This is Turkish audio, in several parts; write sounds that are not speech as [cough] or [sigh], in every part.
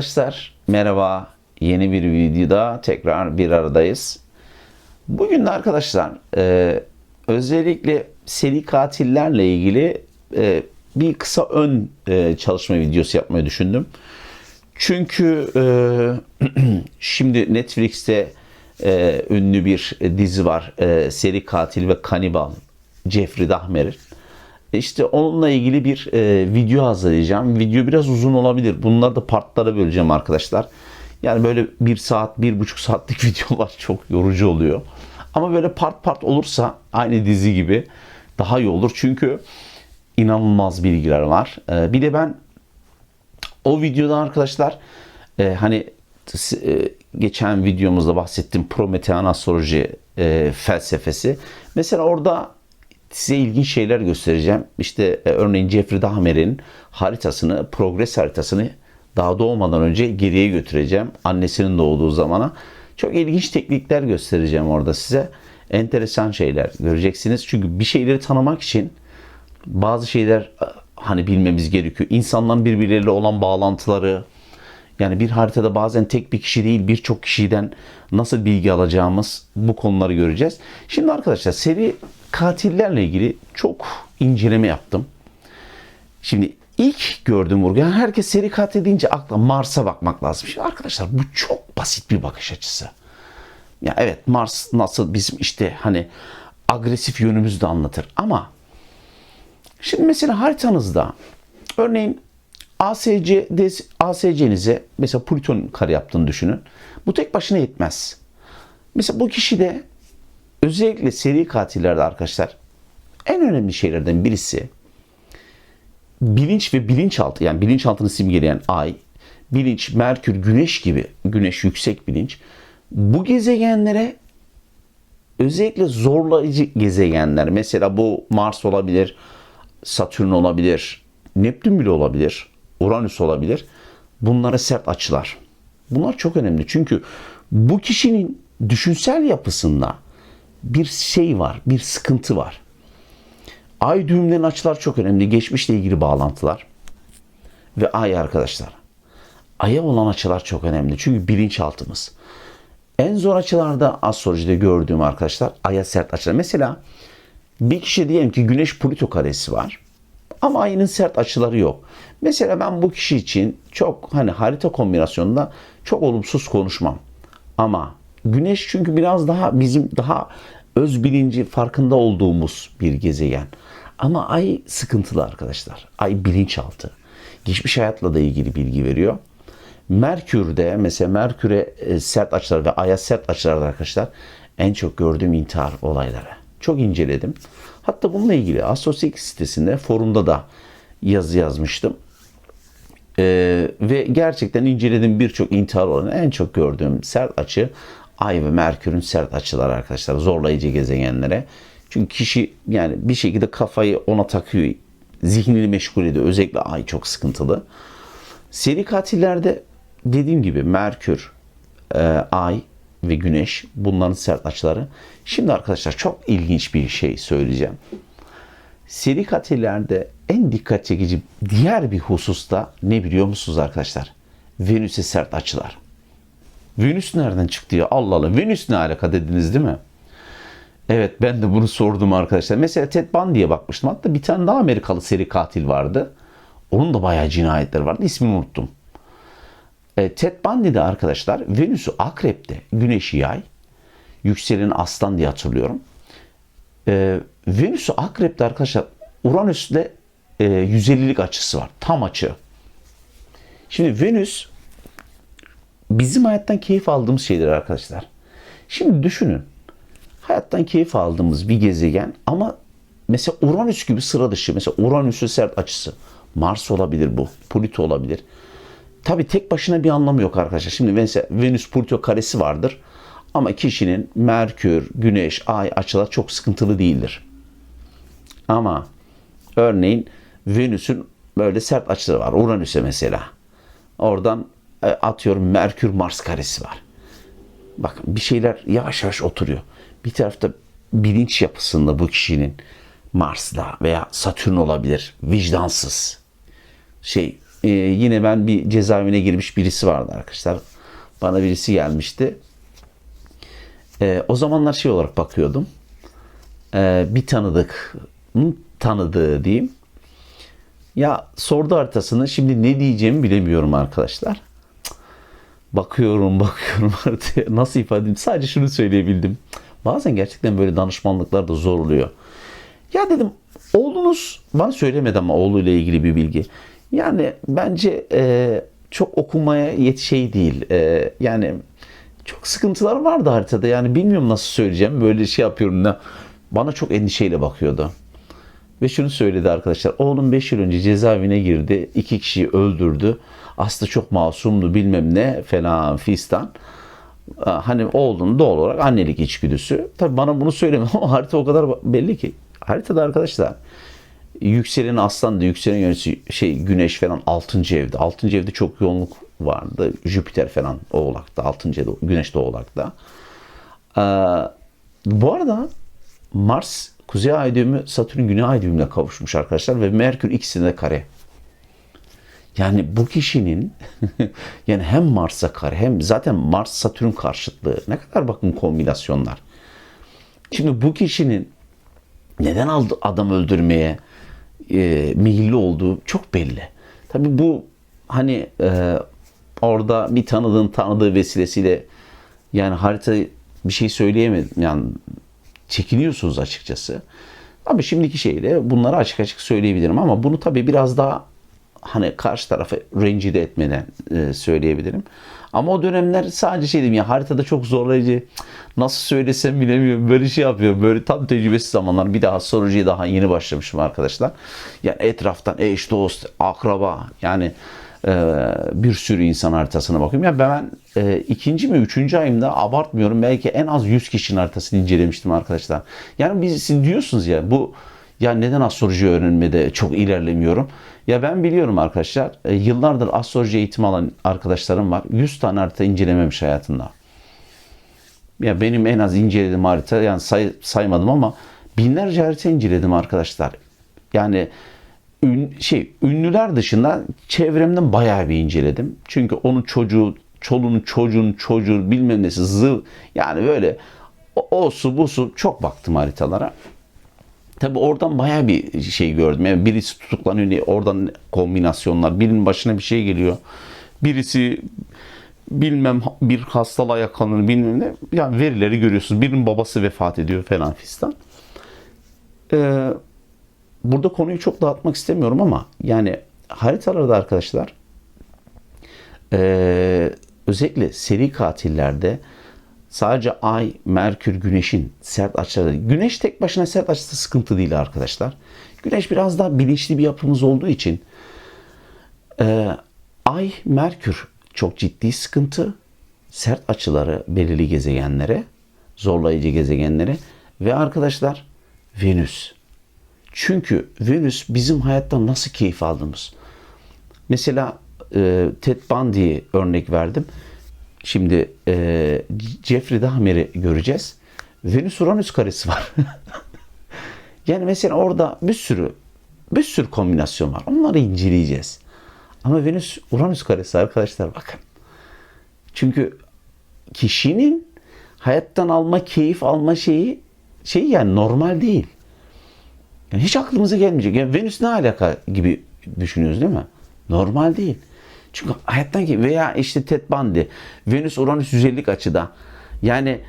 Arkadaşlar merhaba. Yeni bir videoda tekrar bir aradayız. Bugün de arkadaşlar e, özellikle seri katillerle ilgili e, bir kısa ön e, çalışma videosu yapmayı düşündüm. Çünkü e, [clears throat] şimdi Netflix'te e, ünlü bir dizi var. E, seri katil ve kanibal Jeffrey Dahmer'in. İşte onunla ilgili bir e, video hazırlayacağım. Video biraz uzun olabilir. Bunları da partlara böleceğim arkadaşlar. Yani böyle bir saat, bir buçuk saatlik [laughs] videolar çok yorucu oluyor. Ama böyle part part olursa aynı dizi gibi daha iyi olur. Çünkü inanılmaz bilgiler var. E, bir de ben o videoda arkadaşlar e, hani e, geçen videomuzda bahsettiğim Promethean astroloji e, felsefesi. Mesela orada size ilginç şeyler göstereceğim. İşte e, örneğin Jeffrey Dahmer'in haritasını, progres haritasını daha doğmadan önce geriye götüreceğim. Annesinin doğduğu zamana. Çok ilginç teknikler göstereceğim orada size. Enteresan şeyler göreceksiniz. Çünkü bir şeyleri tanımak için bazı şeyler e, hani bilmemiz gerekiyor. İnsanların birbirleriyle olan bağlantıları, yani bir haritada bazen tek bir kişi değil birçok kişiden nasıl bilgi alacağımız bu konuları göreceğiz. Şimdi arkadaşlar seri katillerle ilgili çok inceleme yaptım. Şimdi ilk gördüğüm vurgu yani herkes seri katil deyince akla Mars'a bakmak lazım. Şimdi arkadaşlar bu çok basit bir bakış açısı. Ya evet Mars nasıl bizim işte hani agresif yönümüzü de anlatır ama şimdi mesela haritanızda örneğin ASC, ASC'nize mesela Plüton kare yaptığını düşünün. Bu tek başına yetmez. Mesela bu kişi de özellikle seri katillerde arkadaşlar en önemli şeylerden birisi bilinç ve bilinçaltı yani bilinçaltını simgeleyen ay, bilinç, Merkür, Güneş gibi Güneş yüksek bilinç bu gezegenlere özellikle zorlayıcı gezegenler mesela bu Mars olabilir, Satürn olabilir, Neptün bile olabilir, Uranüs olabilir. Bunlara sert açılar. Bunlar çok önemli çünkü bu kişinin düşünsel yapısında bir şey var, bir sıkıntı var. Ay düğümlerin açılar çok önemli. Geçmişle ilgili bağlantılar. Ve ay arkadaşlar. Ay'a olan açılar çok önemli. Çünkü bilinçaltımız. En zor açılarda astrolojide gördüğüm arkadaşlar aya sert açılar. Mesela bir kişi diyelim ki Güneş Plüto karesi var. Ama ayının sert açıları yok. Mesela ben bu kişi için çok hani harita kombinasyonunda çok olumsuz konuşmam. Ama Güneş çünkü biraz daha bizim daha öz bilinci farkında olduğumuz bir gezegen. Ama ay sıkıntılı arkadaşlar. Ay bilinçaltı. Geçmiş hayatla da ilgili bilgi veriyor. Merkür'de mesela Merkür'e e, sert açılar ve Ay'a sert açılarda arkadaşlar en çok gördüğüm intihar olayları. Çok inceledim. Hatta bununla ilgili Astrosek sitesinde forumda da yazı yazmıştım. Ee, ve gerçekten inceledim birçok intihar olanı en çok gördüğüm sert açı Ay ve Merkür'ün sert açıları arkadaşlar zorlayıcı gezegenlere. Çünkü kişi yani bir şekilde kafayı ona takıyor. Zihnini meşgul ediyor. Özellikle Ay çok sıkıntılı. Seri katillerde dediğim gibi Merkür, e, Ay ve Güneş bunların sert açıları. Şimdi arkadaşlar çok ilginç bir şey söyleyeceğim. Seri katillerde en dikkat çekici diğer bir hususta ne biliyor musunuz arkadaşlar? Venüs'e sert açılar. Venüs nereden çıktı ya? Allah Allah. Venüs ne alaka dediniz değil mi? Evet ben de bunu sordum arkadaşlar. Mesela Ted Bundy'ye bakmıştım. Hatta bir tane daha Amerikalı seri katil vardı. Onun da bayağı cinayetleri vardı. İsmini unuttum. E, Ted Bundy'de arkadaşlar Venüs'ü akrepte, güneşi yay, yükselen aslan diye hatırlıyorum. E, Venüs'ü akrepte arkadaşlar Uranüs'le e, 150'lik açısı var. Tam açı. Şimdi Venüs bizim hayattan keyif aldığımız şeyler arkadaşlar. Şimdi düşünün. Hayattan keyif aldığımız bir gezegen ama mesela Uranüs gibi sıra dışı. Mesela Uranüs'ün sert açısı. Mars olabilir bu. Plüto olabilir. Tabi tek başına bir anlamı yok arkadaşlar. Şimdi mesela Venüs Plüto karesi vardır. Ama kişinin Merkür, Güneş, Ay açılar çok sıkıntılı değildir. Ama örneğin Venüs'ün böyle sert açıları var. Uranüs'e mesela. Oradan atıyorum Merkür Mars karesi var. Bakın bir şeyler yavaş yavaş oturuyor. Bir tarafta bilinç yapısında bu kişinin Mars'la veya Satürn olabilir. Vicdansız. Şey e, yine ben bir cezaevine girmiş birisi vardı arkadaşlar. Bana birisi gelmişti. E, o zamanlar şey olarak bakıyordum. E, bir tanıdık tanıdığı diyeyim. Ya sordu haritasını. Şimdi ne diyeceğimi bilemiyorum arkadaşlar. Bakıyorum [laughs] bakıyorum. Nasıl ifade edeyim? Sadece şunu söyleyebildim. Bazen gerçekten böyle danışmanlıklar da zor oluyor. Ya dedim oğlunuz bana söylemedi ama oğluyla ilgili bir bilgi. Yani bence e, çok okumaya yet şey değil. E, yani çok sıkıntılar vardı haritada. Yani bilmiyorum nasıl söyleyeceğim. Böyle şey yapıyorum da bana çok endişeyle bakıyordu. Ve şunu söyledi arkadaşlar. Oğlum 5 yıl önce cezaevine girdi. iki kişiyi öldürdü. Aslında çok masumdu bilmem ne falan fistan. Hani oğlunun doğal olarak annelik içgüdüsü. Tabii bana bunu söylemedi [laughs] ama harita o kadar belli ki. Haritada arkadaşlar yükselen aslan da yükselen yöneticisi şey güneş falan 6. evde. 6. evde çok yoğunluk vardı. Jüpiter falan oğlakta. 6. evde güneş de oğlakta. Ee, bu arada Mars Kuzey ay düğümü Satürn Güney ay düğümüne kavuşmuş arkadaşlar ve Merkür ikisinde kare. Yani bu kişinin [laughs] yani hem Mars'a kare hem zaten Mars Satürn karşıtlığı ne kadar bakın kombinasyonlar. Şimdi bu kişinin neden adam öldürmeye e, meyilli olduğu çok belli. Tabii bu hani e, orada bir tanıdığın tanıdığı vesilesiyle yani harita bir şey söyleyemedim. Yani çekiniyorsunuz açıkçası. Ama şimdiki şeyle bunları açık açık söyleyebilirim ama bunu tabii biraz daha hani karşı tarafı rencide etmeden e, söyleyebilirim. Ama o dönemler sadece şey diyeyim ya haritada çok zorlayıcı nasıl söylesem bilemiyorum böyle şey yapıyorum böyle tam tecrübesiz zamanlar bir daha astrolojiye daha yeni başlamışım arkadaşlar. Yani etraftan eş dost akraba yani bir sürü insan haritasına bakıyorum. Yani ben e, ikinci mi üçüncü ayımda abartmıyorum belki en az 100 kişinin haritasını incelemiştim arkadaşlar. Yani biz siz diyorsunuz ya bu ya neden astroloji öğrenmede çok ilerlemiyorum? Ya ben biliyorum arkadaşlar. E, yıllardır astroloji eğitimi alan arkadaşlarım var. 100 tane harita incelememiş hayatında. Ya benim en az incelediğim harita yani say, saymadım ama binlerce harita inceledim arkadaşlar. Yani ün, şey ünlüler dışında çevremden bayağı bir inceledim. Çünkü onun çocuğu, çoluğunun çocuğun çocuğu bilmem nesi zıv yani böyle o, o su bu su çok baktım haritalara. Tabi oradan baya bir şey gördüm. Yani birisi tutuklanıyor, oradan kombinasyonlar, birinin başına bir şey geliyor. Birisi bilmem bir hastalığa yakalanır bilmem ne. Yani verileri görüyorsunuz. Birinin babası vefat ediyor falan fistan. Ee, burada konuyu çok dağıtmak istemiyorum ama yani haritalarda arkadaşlar ee, özellikle seri katillerde Sadece ay, merkür, güneşin sert açıları. Güneş tek başına sert açısı sıkıntı değil arkadaşlar. Güneş biraz daha bilinçli bir yapımız olduğu için e, ay, merkür çok ciddi sıkıntı. Sert açıları belirli gezegenlere, zorlayıcı gezegenlere ve arkadaşlar Venüs. Çünkü Venüs bizim hayattan nasıl keyif aldığımız. Mesela e, Ted Bundy'ye örnek verdim. Şimdi e, Jeffrey Dahmer'i göreceğiz. Venüs Uranüs karesi var. [laughs] yani mesela orada bir sürü bir sürü kombinasyon var. Onları inceleyeceğiz. Ama Venüs Uranüs karesi arkadaşlar bakın. Çünkü kişinin hayattan alma, keyif alma şeyi şey yani normal değil. Yani hiç aklımıza gelmeyecek. Yani Venüs ne alaka gibi düşünüyoruz değil mi? Normal değil. Çünkü hayattan ki veya işte Ted Bundy, Venüs Uranüs 150 açıda. Yani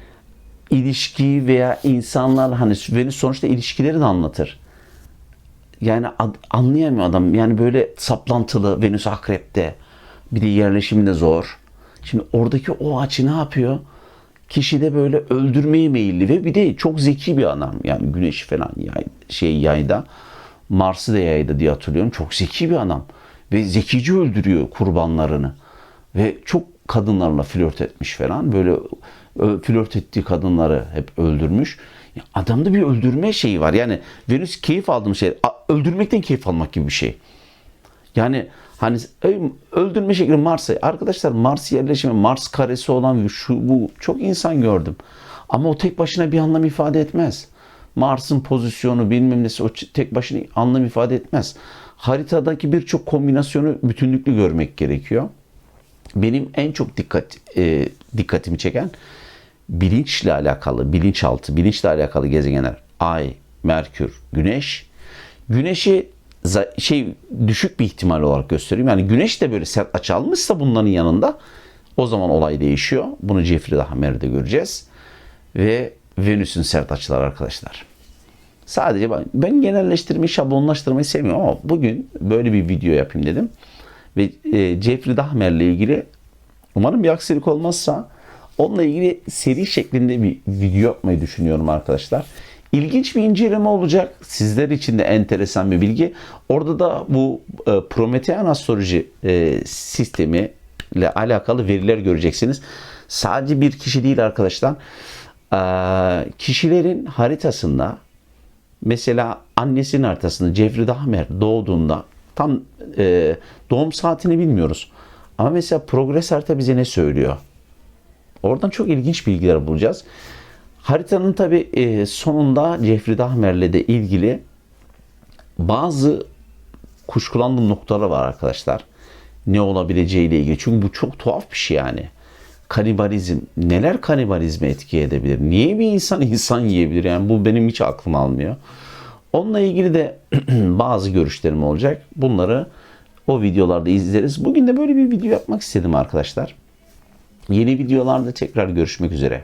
ilişki veya insanlar hani Venüs sonuçta ilişkileri de anlatır. Yani ad, anlayamıyor adam. Yani böyle saplantılı Venüs akrepte. Bir de yerleşimi de zor. Şimdi oradaki o açı ne yapıyor? Kişi de böyle öldürmeye meyilli ve bir de çok zeki bir adam. Yani güneş falan yay, şey yayda. Mars'ı da yayda diye hatırlıyorum. Çok zeki bir adam ve zekice öldürüyor kurbanlarını. Ve çok kadınlarla flört etmiş falan. Böyle flört ettiği kadınları hep öldürmüş. Adamda bir öldürme şeyi var. Yani Venüs keyif aldığım şey. Öldürmekten keyif almak gibi bir şey. Yani hani öldürme şekli Mars'a. Arkadaşlar Mars yerleşimi, Mars karesi olan şu bu çok insan gördüm. Ama o tek başına bir anlam ifade etmez. Mars'ın pozisyonu bilmem nesi o tek başına anlam ifade etmez. haritadaki birçok kombinasyonu bütünlüklü görmek gerekiyor. Benim en çok dikkat e, dikkatimi çeken bilinçle alakalı, bilinçaltı, bilinçle alakalı gezegenler. Ay, Merkür, Güneş. Güneşi şey düşük bir ihtimal olarak gösteriyorum. Yani Güneş de böyle sert açı almışsa bunların yanında o zaman olay değişiyor. Bunu Jeffrey Dahmer'de göreceğiz. Ve Venüs'ün sert açıları arkadaşlar. Sadece ben, ben genelleştirmeyi, şablonlaştırmayı sevmiyorum ama bugün böyle bir video yapayım dedim. Ve e, Jeffrey Dahmer'le ilgili umarım bir aksilik olmazsa onunla ilgili seri şeklinde bir video yapmayı düşünüyorum arkadaşlar. İlginç bir inceleme olacak. Sizler için de enteresan bir bilgi. Orada da bu e, Promethean astroloji e, sistemi ile alakalı veriler göreceksiniz. Sadece bir kişi değil arkadaşlar. E, kişilerin haritasında mesela annesinin haritasında Jeffrey Dahmer doğduğunda tam e, doğum saatini bilmiyoruz. Ama mesela progres harita bize ne söylüyor? Oradan çok ilginç bilgiler bulacağız. Haritanın tabi e, sonunda Jeffrey Dahmer'le de ilgili bazı kuşkulandığım noktaları var arkadaşlar. Ne olabileceğiyle ilgili. Çünkü bu çok tuhaf bir şey yani. Kanibalizm. Neler kanibalizme etki edebilir? Niye bir insan [laughs] insan yiyebilir? Yani bu benim hiç aklım almıyor. Onunla ilgili de [clears throat] bazı görüşlerim olacak. Bunları o videolarda izleriz. Bugün de böyle bir video yapmak istedim arkadaşlar. Yeni videolarda tekrar görüşmek üzere.